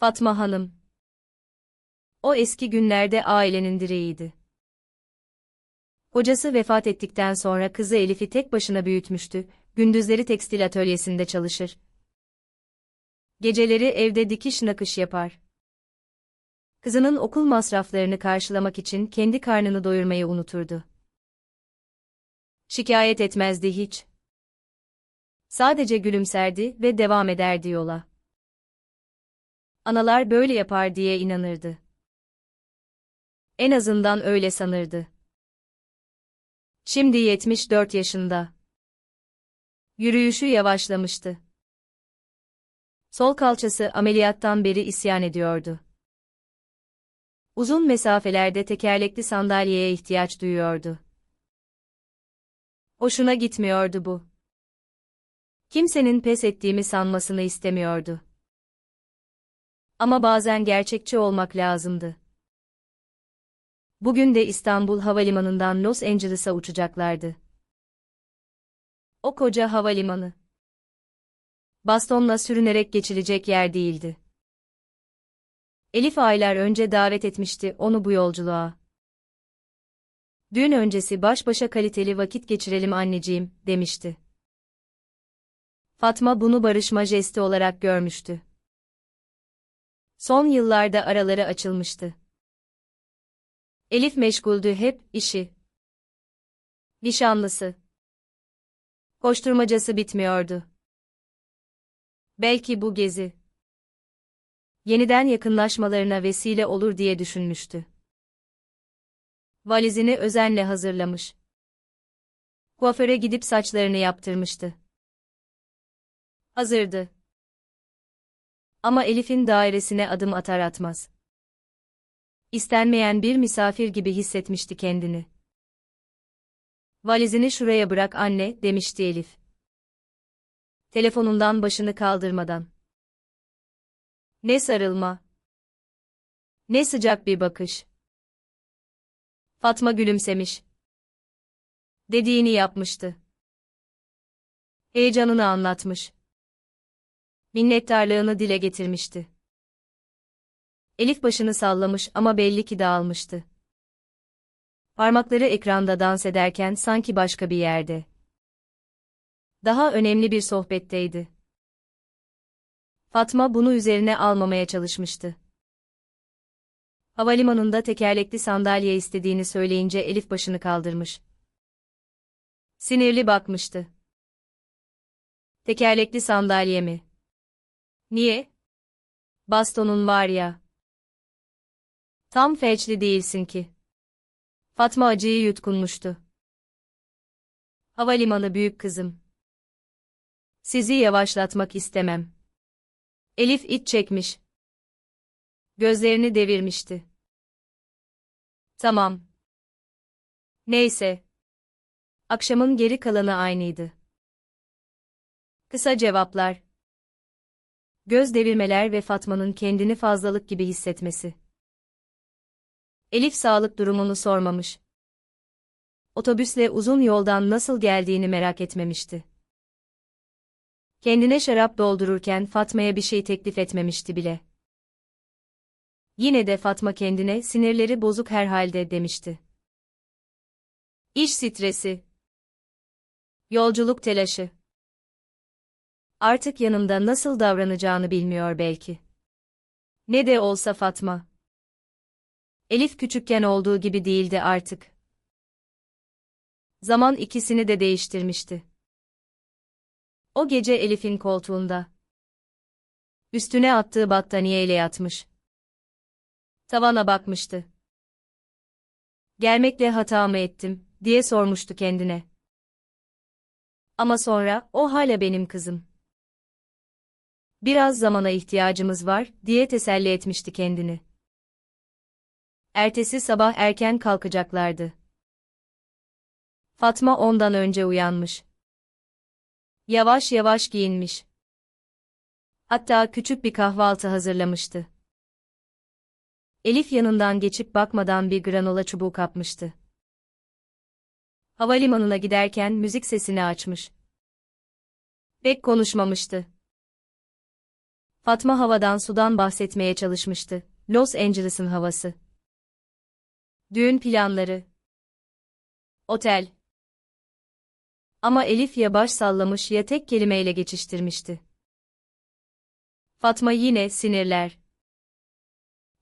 Fatma Hanım. O eski günlerde ailenin direğiydi. Kocası vefat ettikten sonra kızı Elif'i tek başına büyütmüştü, gündüzleri tekstil atölyesinde çalışır. Geceleri evde dikiş nakış yapar. Kızının okul masraflarını karşılamak için kendi karnını doyurmayı unuturdu. Şikayet etmezdi hiç. Sadece gülümserdi ve devam ederdi yola. Analar böyle yapar diye inanırdı. En azından öyle sanırdı. Şimdi 74 yaşında. Yürüyüşü yavaşlamıştı. Sol kalçası ameliyattan beri isyan ediyordu. Uzun mesafelerde tekerlekli sandalyeye ihtiyaç duyuyordu. Hoşuna gitmiyordu bu. Kimsenin pes ettiğimi sanmasını istemiyordu. Ama bazen gerçekçi olmak lazımdı. Bugün de İstanbul Havalimanı'ndan Los Angeles'a uçacaklardı. O koca havalimanı. Bastonla sürünerek geçilecek yer değildi. Elif aylar önce davet etmişti onu bu yolculuğa. Düğün öncesi baş başa kaliteli vakit geçirelim anneciğim, demişti. Fatma bunu barışma jesti olarak görmüştü. Son yıllarda araları açılmıştı. Elif meşguldü hep, işi. Nişanlısı. Koşturmacası bitmiyordu. Belki bu gezi. Yeniden yakınlaşmalarına vesile olur diye düşünmüştü. Valizini özenle hazırlamış. Kuaföre gidip saçlarını yaptırmıştı. Hazırdı. Ama Elif'in dairesine adım atar atmaz. İstenmeyen bir misafir gibi hissetmişti kendini. Valizini şuraya bırak anne, demişti Elif. Telefonundan başını kaldırmadan. Ne sarılma. Ne sıcak bir bakış. Fatma gülümsemiş. Dediğini yapmıştı. Heyecanını anlatmış. Minnettarlığını dile getirmişti. Elif başını sallamış ama belli ki dağılmıştı. Parmakları ekranda dans ederken sanki başka bir yerde. Daha önemli bir sohbetteydi. Fatma bunu üzerine almamaya çalışmıştı. Havalimanında tekerlekli sandalye istediğini söyleyince Elif başını kaldırmış. Sinirli bakmıştı. Tekerlekli sandalye mi? Niye? Bastonun var ya. Tam felçli değilsin ki. Fatma acıyı yutkunmuştu. Havalimanı büyük kızım. Sizi yavaşlatmak istemem. Elif iç çekmiş. Gözlerini devirmişti. Tamam. Neyse. Akşamın geri kalanı aynıydı. Kısa cevaplar. Göz devirmeler ve Fatma'nın kendini fazlalık gibi hissetmesi. Elif sağlık durumunu sormamış. Otobüsle uzun yoldan nasıl geldiğini merak etmemişti. Kendine şarap doldururken Fatma'ya bir şey teklif etmemişti bile. Yine de Fatma kendine sinirleri bozuk herhalde demişti. İş stresi. Yolculuk telaşı. Artık yanımda nasıl davranacağını bilmiyor belki. Ne de olsa Fatma. Elif küçükken olduğu gibi değildi artık. Zaman ikisini de değiştirmişti. O gece Elif'in koltuğunda. Üstüne attığı battaniyeyle yatmış. Tavana bakmıştı. Gelmekle hata mı ettim, diye sormuştu kendine. Ama sonra, o hala benim kızım. Biraz zamana ihtiyacımız var, diye teselli etmişti kendini. Ertesi sabah erken kalkacaklardı. Fatma ondan önce uyanmış. Yavaş yavaş giyinmiş. Hatta küçük bir kahvaltı hazırlamıştı. Elif yanından geçip bakmadan bir granola çubuğu kapmıştı. Havalimanına giderken müzik sesini açmış. Pek konuşmamıştı. Fatma havadan sudan bahsetmeye çalışmıştı. Los Angeles'ın havası. Düğün planları. Otel. Ama Elif ya baş sallamış ya tek kelimeyle geçiştirmişti. Fatma yine sinirler.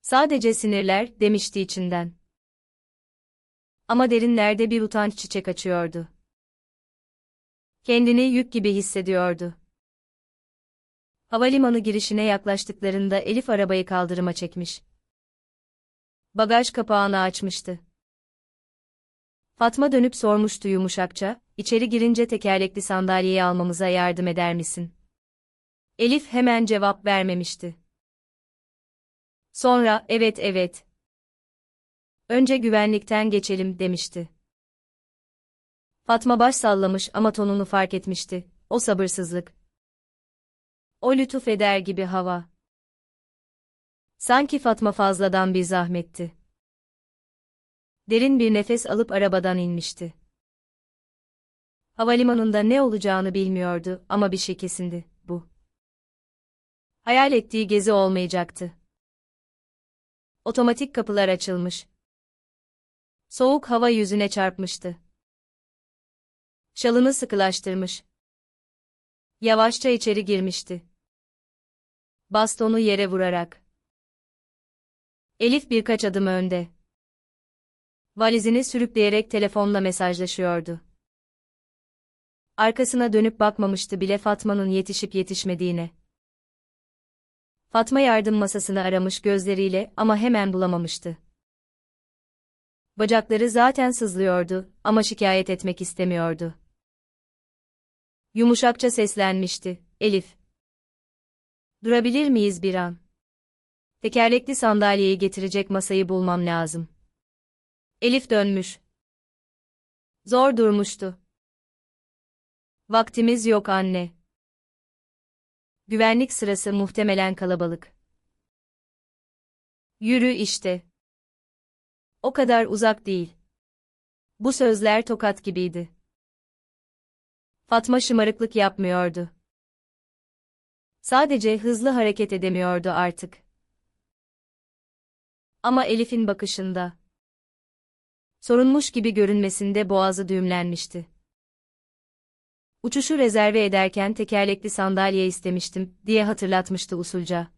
Sadece sinirler demişti içinden. Ama derinlerde bir utanç çiçek açıyordu. Kendini yük gibi hissediyordu. Havalimanı girişine yaklaştıklarında Elif arabayı kaldırıma çekmiş. Bagaj kapağını açmıştı. Fatma dönüp sormuştu yumuşakça, içeri girince tekerlekli sandalyeyi almamıza yardım eder misin? Elif hemen cevap vermemişti. Sonra, evet evet. Önce güvenlikten geçelim demişti. Fatma baş sallamış ama tonunu fark etmişti. O sabırsızlık. O lütuf eder gibi hava. Sanki Fatma fazladan bir zahmetti. Derin bir nefes alıp arabadan inmişti. Havalimanında ne olacağını bilmiyordu ama bir şey kesindi, bu. Hayal ettiği gezi olmayacaktı. Otomatik kapılar açılmış. Soğuk hava yüzüne çarpmıştı. Şalını sıkılaştırmış. Yavaşça içeri girmişti. Bastonu yere vurarak. Elif birkaç adım önde. Valizini sürükleyerek telefonla mesajlaşıyordu. Arkasına dönüp bakmamıştı bile Fatma'nın yetişip yetişmediğine. Fatma yardım masasını aramış gözleriyle ama hemen bulamamıştı. Bacakları zaten sızlıyordu ama şikayet etmek istemiyordu. Yumuşakça seslenmişti, Elif. Durabilir miyiz bir an? Tekerlekli sandalyeyi getirecek masayı bulmam lazım. Elif dönmüş. Zor durmuştu. Vaktimiz yok anne. Güvenlik sırası muhtemelen kalabalık. Yürü işte. O kadar uzak değil. Bu sözler tokat gibiydi. Fatma şımarıklık yapmıyordu. Sadece hızlı hareket edemiyordu artık. Ama Elif'in bakışında. Sorunmuş gibi görünmesinde boğazı düğümlenmişti. Uçuşu rezerve ederken tekerlekli sandalye istemiştim, diye hatırlatmıştı usulca.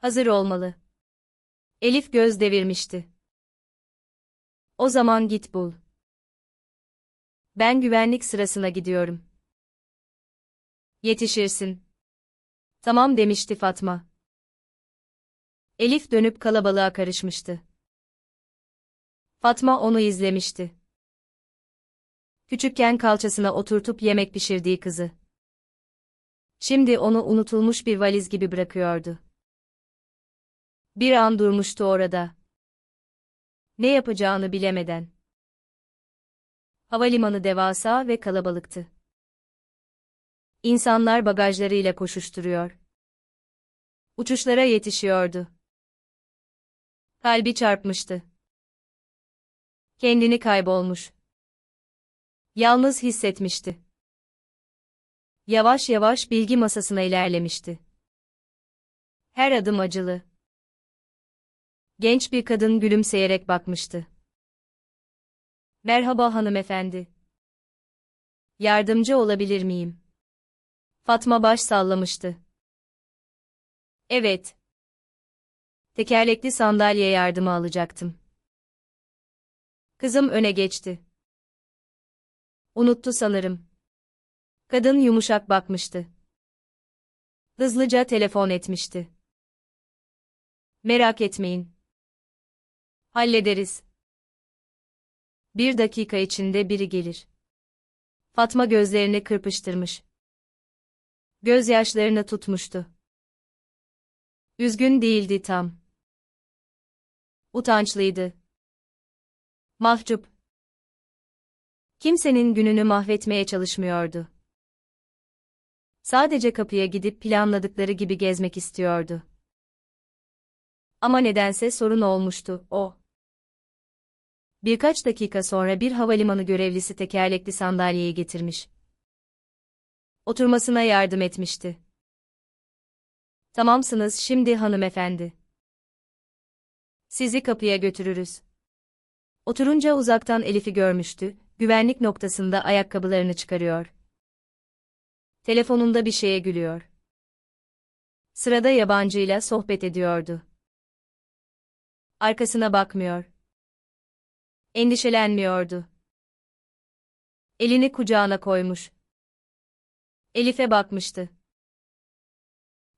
Hazır olmalı. Elif göz devirmişti. O zaman git bul. Ben güvenlik sırasına gidiyorum. Yetişirsin. Tamam demişti Fatma. Elif dönüp kalabalığa karışmıştı. Fatma onu izlemişti. Küçükken kalçasına oturtup yemek pişirdiği kızı. Şimdi onu unutulmuş bir valiz gibi bırakıyordu. Bir an durmuştu orada. Ne yapacağını bilemeden. Havalimanı devasa ve kalabalıktı. İnsanlar bagajlarıyla koşuşturuyor. Uçuşlara yetişiyordu. Kalbi çarpmıştı. Kendini kaybolmuş. Yalnız hissetmişti. Yavaş yavaş bilgi masasına ilerlemişti. Her adım acılı. Genç bir kadın gülümseyerek bakmıştı. Merhaba hanımefendi. Yardımcı olabilir miyim? Fatma baş sallamıştı. Evet. Tekerlekli sandalye yardımı alacaktım. Kızım öne geçti. Unuttu sanırım. Kadın yumuşak bakmıştı. Hızlıca telefon etmişti. Merak etmeyin. Hallederiz. Bir dakika içinde biri gelir. Fatma gözlerini kırpıştırmış. Gözyaşlarını tutmuştu. Üzgün değildi tam. Utançlıydı. Mahcup. Kimsenin gününü mahvetmeye çalışmıyordu. Sadece kapıya gidip planladıkları gibi gezmek istiyordu. Ama nedense sorun olmuştu, o. Birkaç dakika sonra bir havalimanı görevlisi tekerlekli sandalyeyi getirmiş. Oturmasına yardım etmişti. Tamamsınız şimdi hanımefendi. Sizi kapıya götürürüz. Oturunca uzaktan Elif'i görmüştü, güvenlik noktasında ayakkabılarını çıkarıyor. Telefonunda bir şeye gülüyor. Sırada yabancıyla sohbet ediyordu. Arkasına bakmıyor. Endişelenmiyordu. Elini kucağına koymuş. Elif'e bakmıştı.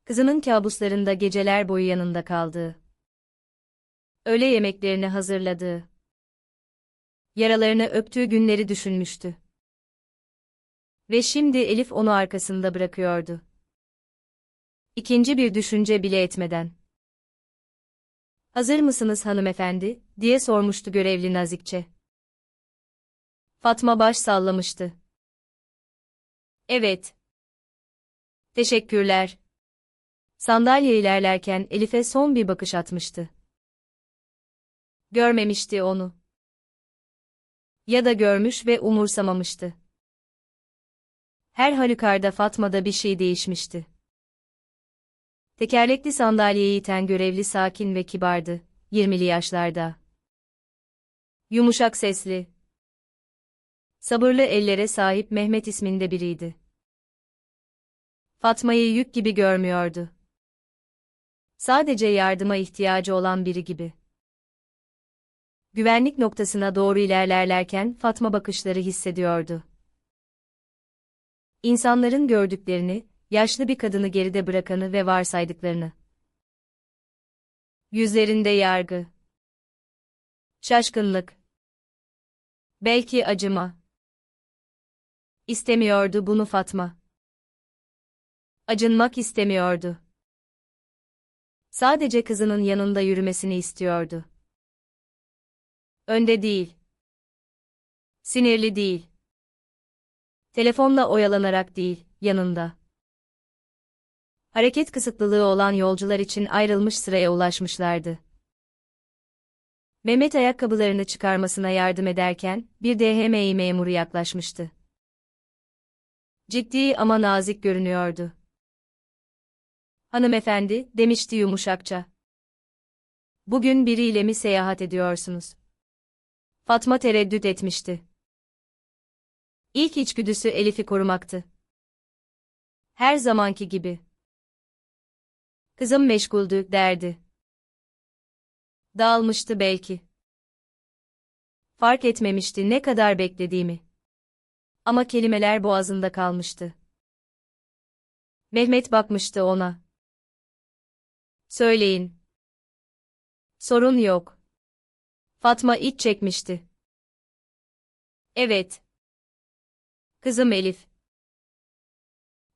Kızının kabuslarında geceler boyu yanında kaldığı. Öğle yemeklerini hazırladığı. Yaralarını öptüğü günleri düşünmüştü. Ve şimdi Elif onu arkasında bırakıyordu. İkinci bir düşünce bile etmeden. Hazır mısınız hanımefendi, diye sormuştu görevli nazikçe. Fatma baş sallamıştı. Evet. Teşekkürler. Sandalye ilerlerken Elif'e son bir bakış atmıştı. Görmemişti onu. Ya da görmüş ve umursamamıştı. Her halükarda Fatma'da bir şey değişmişti. Tekerlekli sandalyeyi iten görevli sakin ve kibardı, 20'li yaşlarda. Yumuşak sesli. Sabırlı ellere sahip Mehmet isminde biriydi. Fatma'yı yük gibi görmüyordu. Sadece yardıma ihtiyacı olan biri gibi. Güvenlik noktasına doğru ilerlerlerken Fatma bakışları hissediyordu. İnsanların gördüklerini, yaşlı bir kadını geride bırakanı ve varsaydıklarını. Yüzlerinde yargı. Şaşkınlık. Belki acıma. İstemiyordu bunu Fatma. Acınmak istemiyordu. Sadece kızının yanında yürümesini istiyordu. Önde değil. Sinirli değil. Telefonla oyalanarak değil, yanında. Hareket kısıtlılığı olan yolcular için ayrılmış sıraya ulaşmışlardı. Mehmet ayakkabılarını çıkarmasına yardım ederken, bir DHMİ memuru yaklaşmıştı. Ciddi ama nazik görünüyordu. Hanımefendi, demişti yumuşakça. Bugün biriyle mi seyahat ediyorsunuz? Fatma tereddüt etmişti. İlk içgüdüsü Elif'i korumaktı. Her zamanki gibi. Kızım meşguldü, derdi. Dağılmıştı belki. Fark etmemişti ne kadar beklediğimi. Ama kelimeler boğazında kalmıştı. Mehmet bakmıştı ona. Söyleyin. Sorun yok. Fatma iç çekmişti. Evet. Kızım Elif.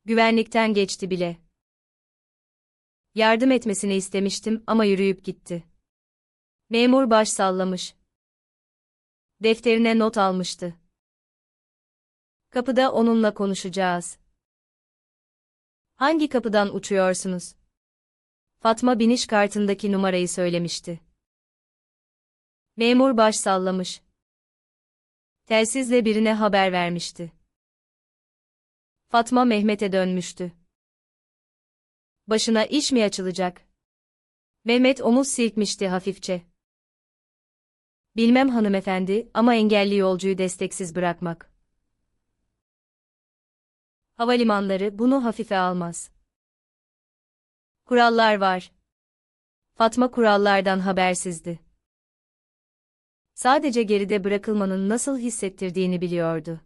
Güvenlikten geçti bile. Yardım etmesini istemiştim ama yürüyüp gitti. Memur baş sallamış. Defterine not almıştı. Kapıda onunla konuşacağız. Hangi kapıdan uçuyorsunuz? Fatma biniş kartındaki numarayı söylemişti. Memur baş sallamış. Telsizle birine haber vermişti. Fatma Mehmet'e dönmüştü. Başına iş mi açılacak? Mehmet omuz silkmişti hafifçe. Bilmem hanımefendi ama engelli yolcuyu desteksiz bırakmak. Havalimanları bunu hafife almaz. Kurallar var. Fatma kurallardan habersizdi. Sadece geride bırakılmanın nasıl hissettirdiğini biliyordu.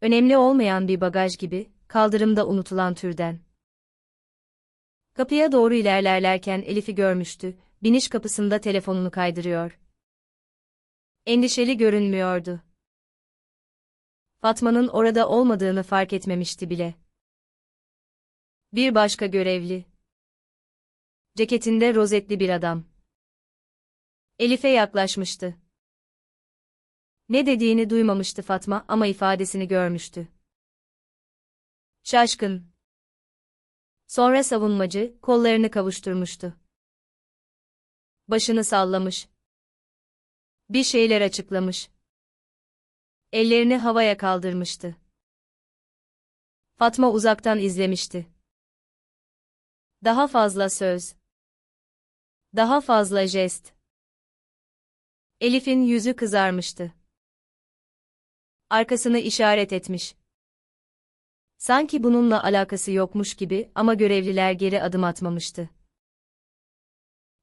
Önemli olmayan bir bagaj gibi, kaldırımda unutulan türden. Kapıya doğru ilerlerlerken Elif'i görmüştü, biniş kapısında telefonunu kaydırıyor. Endişeli görünmüyordu. Fatma'nın orada olmadığını fark etmemişti bile. Bir başka görevli. Ceketinde rozetli bir adam. Elif'e yaklaşmıştı. Ne dediğini duymamıştı Fatma ama ifadesini görmüştü. Şaşkın. Sonra savunmacı, kollarını kavuşturmuştu. Başını sallamış. Bir şeyler açıklamış. Ellerini havaya kaldırmıştı. Fatma uzaktan izlemişti. Daha fazla söz. Daha fazla jest. Elif'in yüzü kızarmıştı. Arkasını işaret etmiş. Sanki bununla alakası yokmuş gibi ama görevliler geri adım atmamıştı.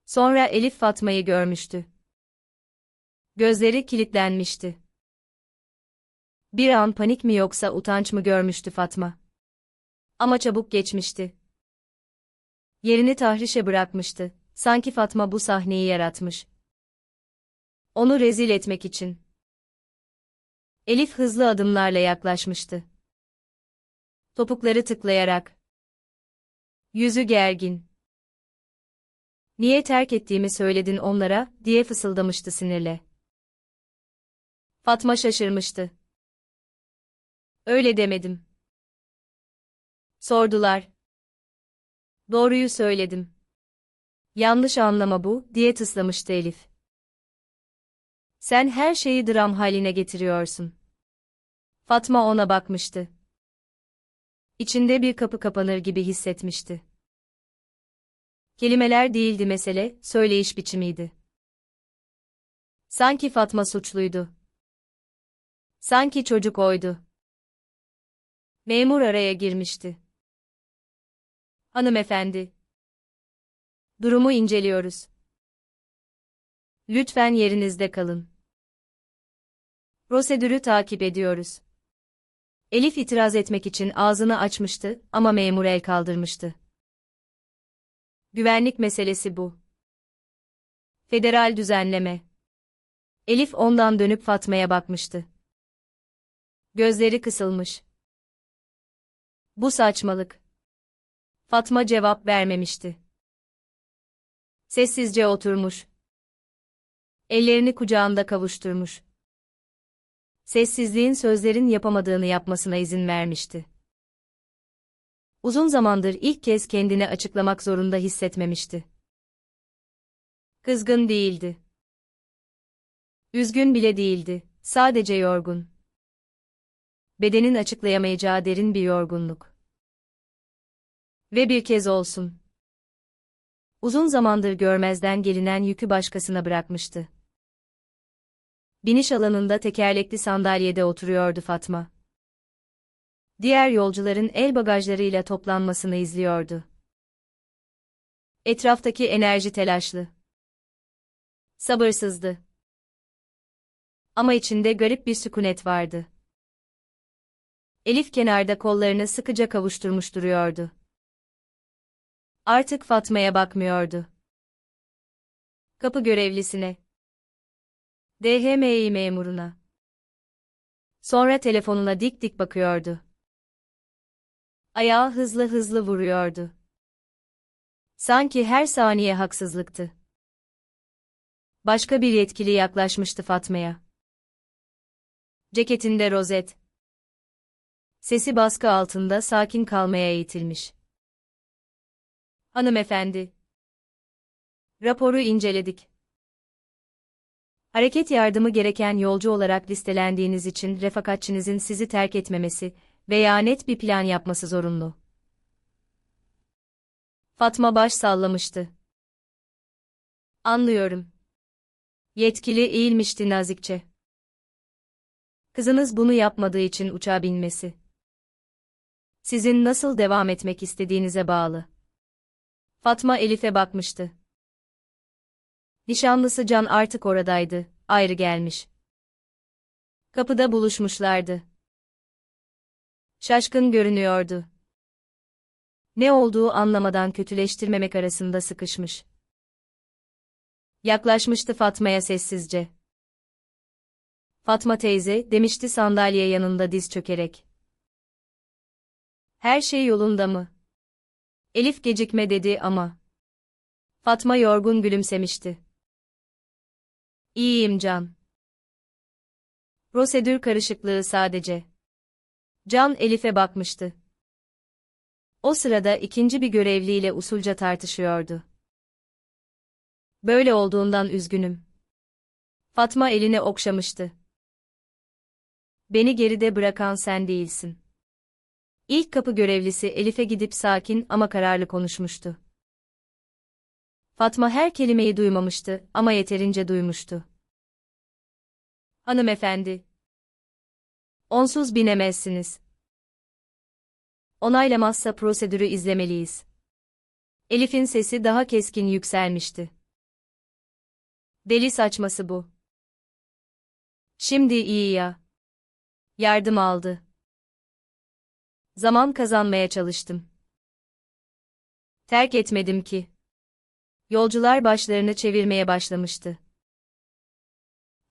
Sonra Elif Fatma'yı görmüştü. Gözleri kilitlenmişti. Bir an panik mi yoksa utanç mı görmüştü Fatma. Ama çabuk geçmişti. Yerini tahrişe bırakmıştı. Sanki Fatma bu sahneyi yaratmış. Onu rezil etmek için. Elif hızlı adımlarla yaklaşmıştı. Topukları tıklayarak. Yüzü gergin. Niye terk ettiğimi söyledin onlara, diye fısıldamıştı sinirle. Fatma şaşırmıştı. Öyle demedim. Sordular. Doğruyu söyledim. Yanlış anlama bu, diye tıslamıştı Elif. Sen her şeyi dram haline getiriyorsun. Fatma ona bakmıştı. İçinde bir kapı kapanır gibi hissetmişti. Kelimeler değildi mesele, söyleyiş biçimiydi. Sanki Fatma suçluydu. Sanki çocuk oydu. Memur araya girmişti. Hanımefendi. Durumu inceliyoruz. Lütfen yerinizde kalın. Prosedürü takip ediyoruz. Elif itiraz etmek için ağzını açmıştı ama memur el kaldırmıştı. Güvenlik meselesi bu. Federal düzenleme. Elif ondan dönüp Fatma'ya bakmıştı. Gözleri kısılmış. Bu saçmalık. Fatma cevap vermemişti. Sessizce oturmuş. Ellerini kucağında kavuşturmuş. Sessizliğin sözlerin yapamadığını yapmasına izin vermişti. Uzun zamandır ilk kez kendini açıklamak zorunda hissetmemişti. Kızgın değildi. Üzgün bile değildi, sadece yorgun. Bedenin açıklayamayacağı derin bir yorgunluk. Ve bir kez olsun. Uzun zamandır görmezden gelinen yükü başkasına bırakmıştı. Biniş alanında tekerlekli sandalyede oturuyordu Fatma. Diğer yolcuların el bagajlarıyla toplanmasını izliyordu. Etraftaki enerji telaşlı. Sabırsızdı. Ama içinde garip bir sükunet vardı. Elif kenarda kollarını sıkıca kavuşturmuş duruyordu. Artık Fatma'ya bakmıyordu. Kapı görevlisine. DHMİ memuruna. Sonra telefonuna dik dik bakıyordu. Ayağı hızlı hızlı vuruyordu. Sanki her saniye haksızlıktı. Başka bir yetkili yaklaşmıştı Fatma'ya. Ceketinde rozet. Sesi baskı altında sakin kalmaya eğitilmiş. Hanımefendi. Raporu inceledik. Hareket yardımı gereken yolcu olarak listelendiğiniz için refakatçinizin sizi terk etmemesi veya net bir plan yapması zorunlu. Fatma baş sallamıştı. Anlıyorum. Yetkili eğilmişti nazikçe. Kızınız bunu yapmadığı için uçağa binmesi. Sizin nasıl devam etmek istediğinize bağlı. Fatma Elif'e bakmıştı. Nişanlısı Can artık oradaydı, ayrı gelmiş. Kapıda buluşmuşlardı. Şaşkın görünüyordu. Ne olduğu anlamadan kötüleştirmemek arasında sıkışmış. Yaklaşmıştı Fatma'ya sessizce. Fatma teyze, demişti sandalye yanında diz çökerek. Her şey yolunda mı? Elif gecikme dedi ama. Fatma yorgun gülümsemişti. İyiyim Can. Prosedür karışıklığı sadece. Can Elif'e bakmıştı. O sırada ikinci bir görevliyle usulca tartışıyordu. Böyle olduğundan üzgünüm. Fatma eline okşamıştı. Beni geride bırakan sen değilsin. İlk kapı görevlisi Elif'e gidip sakin ama kararlı konuşmuştu. Fatma her kelimeyi duymamıştı ama yeterince duymuştu. Hanımefendi. Onsuz binemezsiniz. Onaylamazsa prosedürü izlemeliyiz. Elif'in sesi daha keskin yükselmişti. Deli saçması bu. Şimdi iyi ya. Yardım aldı. Zaman kazanmaya çalıştım. Terk etmedim ki. Yolcular başlarını çevirmeye başlamıştı.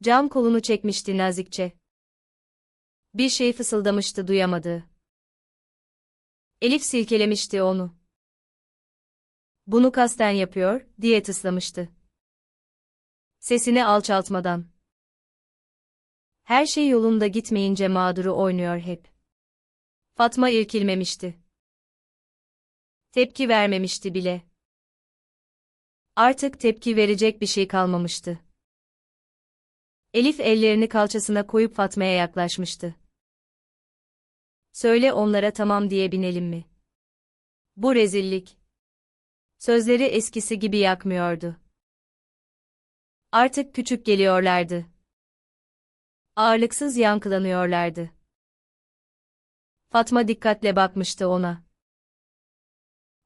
Cam kolunu çekmişti nazikçe. Bir şey fısıldamıştı duyamadığı. Elif silkelemişti onu. Bunu kasten yapıyor, diye tıslamıştı. Sesini alçaltmadan. Her şey yolunda gitmeyince mağduru oynuyor hep. Fatma irkilmemişti. Tepki vermemişti bile. Artık tepki verecek bir şey kalmamıştı. Elif ellerini kalçasına koyup Fatma'ya yaklaşmıştı. Söyle onlara tamam diye binelim mi? Bu rezillik. Sözleri eskisi gibi yakmıyordu. Artık küçük geliyorlardı. Ağırlıksız yankılanıyorlardı. Fatma dikkatle bakmıştı ona.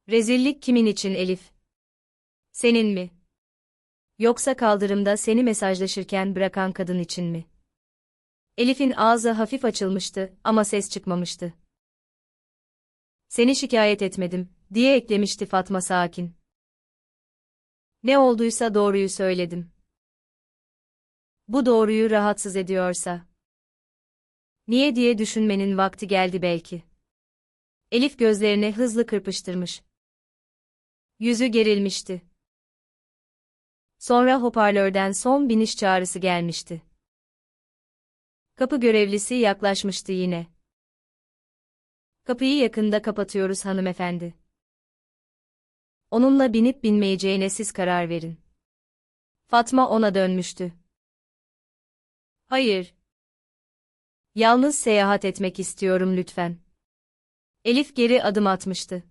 Rezillik kimin için Elif? Senin mi? Yoksa kaldırımda seni mesajlaşırken bırakan kadın için mi? Elif'in ağzı hafif açılmıştı ama ses çıkmamıştı. Seni şikayet etmedim, diye eklemişti Fatma sakin. Ne olduysa doğruyu söyledim. Bu doğruyu rahatsız ediyorsa. Niye diye düşünmenin vakti geldi belki. Elif gözlerini hızlı kırpıştırmış. Yüzü gerilmişti. Sonra hoparlörden son biniş çağrısı gelmişti. Kapı görevlisi yaklaşmıştı yine. Kapıyı yakında kapatıyoruz hanımefendi. Onunla binip binmeyeceğine siz karar verin. Fatma ona dönmüştü. Hayır. Yalnız seyahat etmek istiyorum lütfen. Elif geri adım atmıştı.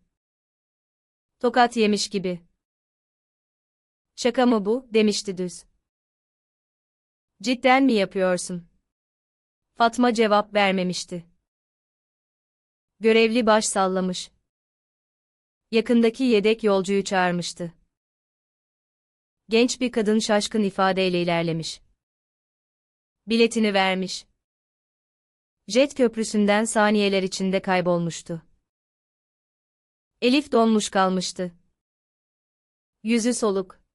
Tokat yemiş gibi. Şaka mı bu, demişti düz. Cidden mi yapıyorsun? Fatma cevap vermemişti. Görevli baş sallamış. Yakındaki yedek yolcuyu çağırmıştı. Genç bir kadın şaşkın ifadeyle ilerlemiş. Biletini vermiş. Jet köprüsünden saniyeler içinde kaybolmuştu. Elif donmuş kalmıştı. Yüzü soluk.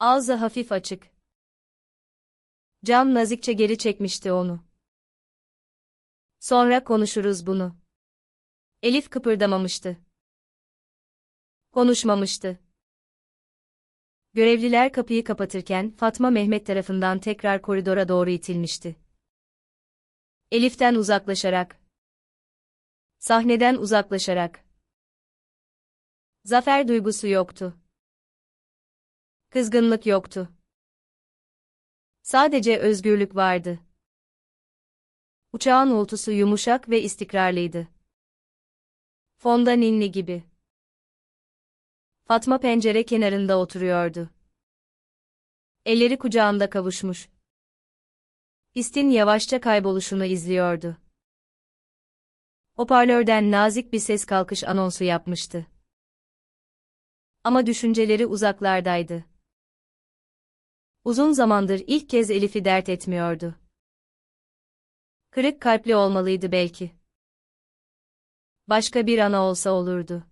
Ağzı hafif açık. Can nazikçe geri çekmişti onu. Sonra konuşuruz bunu. Elif kıpırdamamıştı. Konuşmamıştı. Görevliler kapıyı kapatırken Fatma Mehmet tarafından tekrar koridora doğru itilmişti. Elif'ten uzaklaşarak. Sahneden uzaklaşarak. Zafer duygusu yoktu. Kızgınlık yoktu. Sadece özgürlük vardı. Uçağın uğultusu yumuşak ve istikrarlıydı. Fonda ninni gibi. Fatma pencere kenarında oturuyordu. Elleri kucağında kavuşmuş. Histin yavaşça kayboluşunu izliyordu. Hoparlörden nazik bir ses kalkış anonsu yapmıştı. Ama düşünceleri uzaklardaydı. Uzun zamandır ilk kez Elif'i dert etmiyordu. Kırık kalpli olmalıydı belki. Başka bir ana olsa olurdu.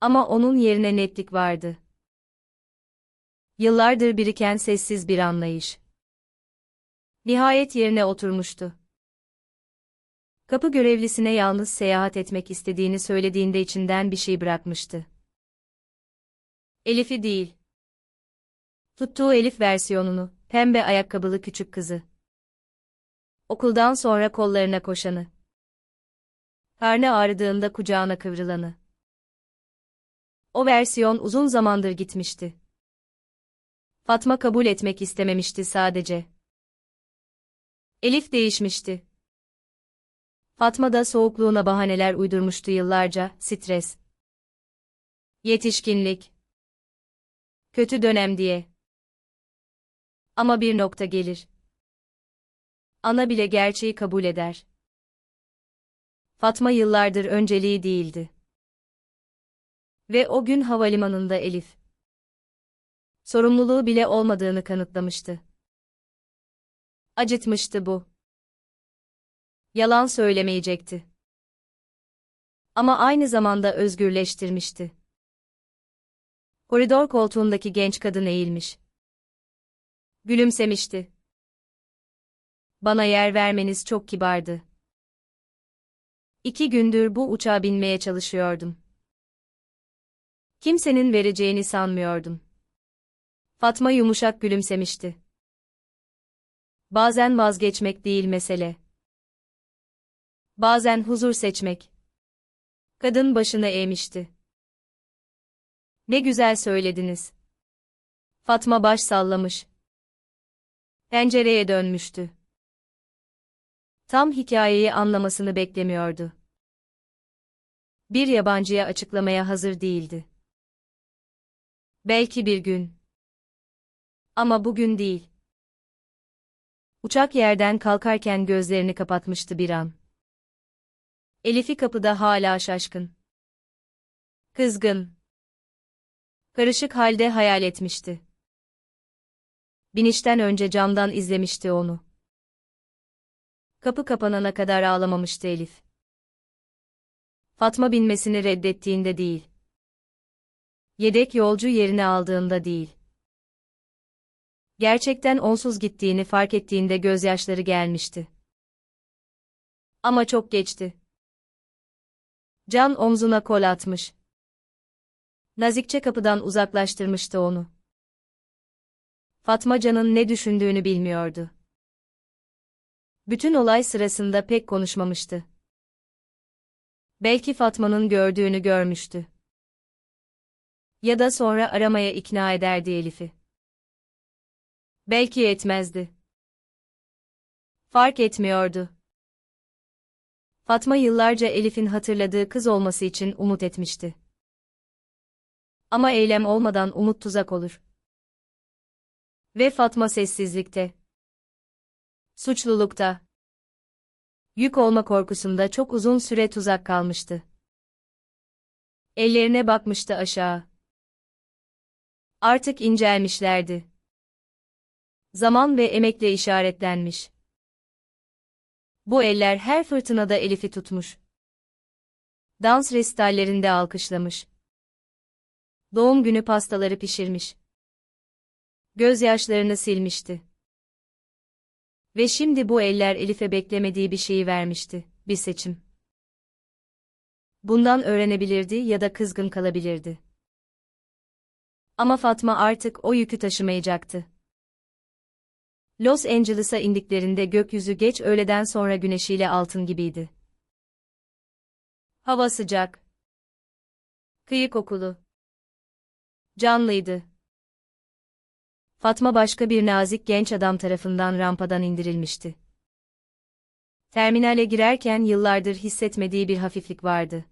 Ama onun yerine netlik vardı. Yıllardır biriken sessiz bir anlayış. Nihayet yerine oturmuştu. Kapı görevlisine yalnız seyahat etmek istediğini söylediğinde içinden bir şey bırakmıştı. Elif'i değil. Tuttuğu Elif versiyonunu, pembe ayakkabılı küçük kızı. Okuldan sonra kollarına koşanı. Karnı ağrıdığında kucağına kıvrılanı. O versiyon uzun zamandır gitmişti. Fatma kabul etmek istememişti sadece. Elif değişmişti. Fatma da soğukluğuna bahaneler uydurmuştu yıllarca, stres. Yetişkinlik. Kötü dönem diye. Ama bir nokta gelir. Ana bile gerçeği kabul eder. Fatma yıllardır önceliği değildi. Ve o gün havalimanında Elif. Sorumluluğu bile olmadığını kanıtlamıştı. Acıtmıştı bu. Yalan söylemeyecekti. Ama aynı zamanda özgürleştirmişti. Koridor koltuğundaki genç kadın eğilmiş. Gülümsemişti. Bana yer vermeniz çok kibardı. İki gündür bu uçağa binmeye çalışıyordum. Kimsenin vereceğini sanmıyordum. Fatma yumuşak gülümsemişti. Bazen vazgeçmek değil mesele. Bazen huzur seçmek. Kadın başını eğmişti. Ne güzel söylediniz. Fatma baş sallamış. Pencereye dönmüştü. Tam hikayeyi anlamasını beklemiyordu. Bir yabancıya açıklamaya hazır değildi. Belki bir gün. Ama bugün değil. Uçak yerden kalkarken gözlerini kapatmıştı bir an. Elif'i kapıda hala şaşkın. Kızgın. Karışık halde hayal etmişti. Binişten önce camdan izlemişti onu. Kapı kapanana kadar ağlamamıştı Elif. Fatma binmesini reddettiğinde değil. Yedek yolcu yerini aldığında değil. Gerçekten onsuz gittiğini fark ettiğinde gözyaşları gelmişti. Ama çok geçti. Can omzuna kol atmış. Nazikçe kapıdan uzaklaştırmıştı onu. Fatma Can'ın ne düşündüğünü bilmiyordu. Bütün olay sırasında pek konuşmamıştı. Belki Fatma'nın gördüğünü görmüştü. Ya da sonra aramaya ikna ederdi Elif'i. Belki yetmezdi. Fark etmiyordu. Fatma yıllarca Elif'in hatırladığı kız olması için umut etmişti. Ama eylem olmadan umut tuzak olur. Ve Fatma sessizlikte. Suçlulukta. Yük olma korkusunda çok uzun süre tuzak kalmıştı. Ellerine bakmıştı aşağı. Artık incelmişlerdi. Zaman ve emekle işaretlenmiş. Bu eller her fırtınada Elif'i tutmuş. Dans restallerinde alkışlamış. Doğum günü pastaları pişirmiş. Gözyaşlarını silmişti. Ve şimdi bu eller Elif'e beklemediği bir şeyi vermişti, bir seçim. Bundan öğrenebilirdi ya da kızgın kalabilirdi. Ama Fatma artık o yükü taşımayacaktı. Los Angeles'a indiklerinde gökyüzü geç öğleden sonra güneşiyle altın gibiydi. Hava sıcak. Kıyı kokulu. Canlıydı. Fatma başka bir nazik genç adam tarafından rampadan indirilmişti. Terminale girerken yıllardır hissetmediği bir hafiflik vardı.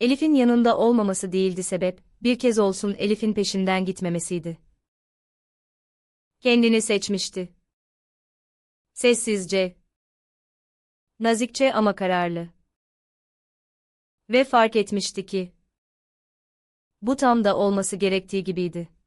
Elif'in yanında olmaması değildi sebep, bir kez olsun Elif'in peşinden gitmemesiydi. Kendini seçmişti. Sessizce. Nazikçe ama kararlı. Ve fark etmişti ki, bu tam da olması gerektiği gibiydi.